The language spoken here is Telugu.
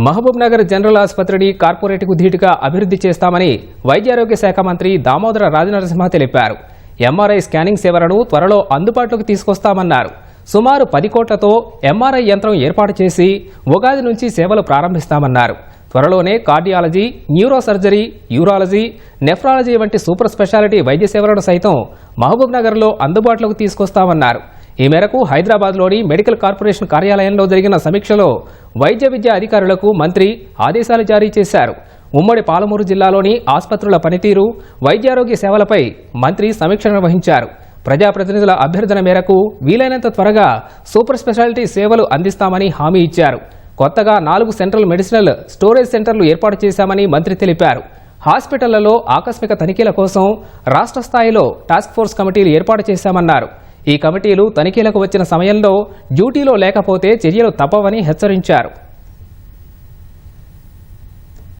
మహబూబ్ నగర్ జనరల్ ఆసుపత్రిని కార్పొరేట్కు ధీటుగా అభివృద్ధి చేస్తామని వైద్యారోగ్య శాఖ మంత్రి దామోదర రాజనరసింహ తెలిపారు. ఎంఆర్ఐ స్కానింగ్ సేవలను త్వరలో అందుబాటులోకి తీసుకొస్తామన్నారు. సుమారు పది కోట్లతో ఎంఆర్ఐ యంత్రం ఏర్పాటు చేసి ఉగాది నుంచి సేవలు ప్రారంభిస్తామన్నారు. త్వరలోనే కార్డియాలజీ న్యూరోసర్జరీ యూరాలజీ నెఫ్రాలజీ వంటి సూపర్ స్పెషాలిటీ వైద్య సేవలను సైతం మహబూబ్ నగర్లో అందుబాటులోకి తీసుకొస్తామన్నారు. ఈ మేరకు హైదరాబాద్లోని మెడికల్ కార్పొరేషన్ కార్యాలయంలో జరిగిన సమీక్షలో వైద్య విద్యా అధికారులకు మంత్రి ఆదేశాలు జారీ చేశారు. ఉమ్మడి పాలమూరు జిల్లాలోని ఆసుపత్రుల పనితీరు వైద్యారోగ్య సేవలపై మంత్రి సమీక్ష నిర్వహించారు. ప్రజాప్రతినిధుల అభ్యర్థన మేరకు వీలైనంత త్వరగా సూపర్ స్పెషాలిటీ సేవలు అందిస్తామని హామీ ఇచ్చారు. కొత్తగా నాలుగు సెంట్రల్ మెడిసినల్ స్టోరేజ్ సెంటర్లు ఏర్పాటు చేశామని మంత్రి తెలిపారు. హాస్పిటళ్ళలో ఆకస్మిక తనిఖీల కోసం రాష్ట్ర స్థాయిలో టాస్క్ ఫోర్స్ కమిటీలు ఏర్పాటు చేశామన్నారు. ఈ కమిటీలు తనిఖీలకు వచ్చిన సమయంలో డ్యూటీలో లేకపోతే చర్యలు తప్పవని హెచ్చరించారు.